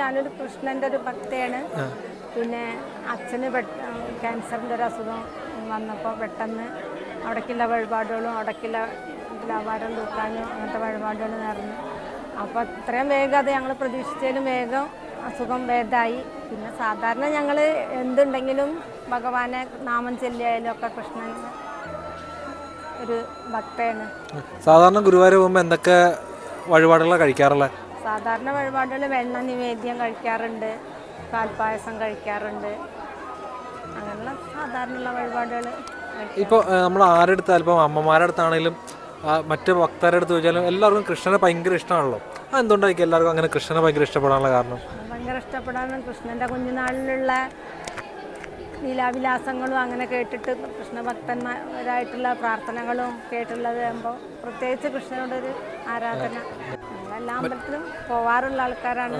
ഞാനൊരു കൃഷ്ണന്റെ ഒരു ഭക്തയാണ്. പിന്നെ അച്ഛന് ക്യാൻസറിന്റെ ക്യാൻസറിന്റെ ഒരു അസുഖം വന്നപ്പോൾ പെട്ടെന്ന് അവിടേക്കുള്ള വഴിപാടുകളും അവിടേക്കുള്ള വ്യാപാരം തൂക്കാനും അങ്ങനത്തെ വഴിപാടുകൾ നേർന്നു അപ്പോൾ അത്രയും വേഗം അത് ഞങ്ങൾ പ്രതീക്ഷിച്ചതിലും വേഗം അസുഖം ഭേദമായി പിന്നെ സാധാരണ ഞങ്ങൾ എന്തുണ്ടെങ്കിലും ഭഗവാനെ നാമം ചെല്ലിയായാലും ഒക്കെ കൃഷ്ണൻ ഒരു ഭക്തയാണ്. സാധാരണ ഗുരുവായൂർ പോകുമ്പോൾ എന്തൊക്കെ വഴിപാടുകളാണ് കഴിക്കാറുള്ളത് സാധാരണ വഴിപാടുകൾ വെണ്ണ നിവേദ്യം കഴിക്കാറുണ്ട് പാൽപ്പായസം കഴിക്കാറുണ്ട്. അങ്ങനെയുള്ള സാധാരണയുള്ള വഴിപാടുകൾ ഇപ്പോൾ നമ്മൾ ആരുടെ അടുത്ത് ചിലപ്പോൾ അമ്മമാരുടെ അടുത്താണെങ്കിലും മറ്റ് ഭക്തരുടെ അടുത്ത് ചോദിച്ചാലും എല്ലാവർക്കും കൃഷ്ണനെ ഭയങ്കര ഇഷ്ടമാണല്ലോ. അതെന്തുകൊണ്ടായിരിക്കും എല്ലാവർക്കും അങ്ങനെ കൃഷ്ണനെ ഭയങ്കര ഇഷ്ടപ്പെടാനുള്ള കാരണം? ഭയങ്കര ഇഷ്ടപ്പെടാനും കൃഷ്ണന്റെ കുഞ്ഞുനാളിലുള്ള ലീലാവിലാസങ്ങളും അങ്ങനെ കേട്ടിട്ട് കൃഷ്ണഭക്തന്മാരായിട്ടുള്ള പ്രാർത്ഥനകളും കേട്ടുള്ളത് ആകുമ്പോൾ പ്രത്യേകിച്ച് കൃഷ്ണനോടൊരു ആരാധന. എല്ലാ അമ്പലത്തിലും പോവാറുള്ള ആൾക്കാരാണ്.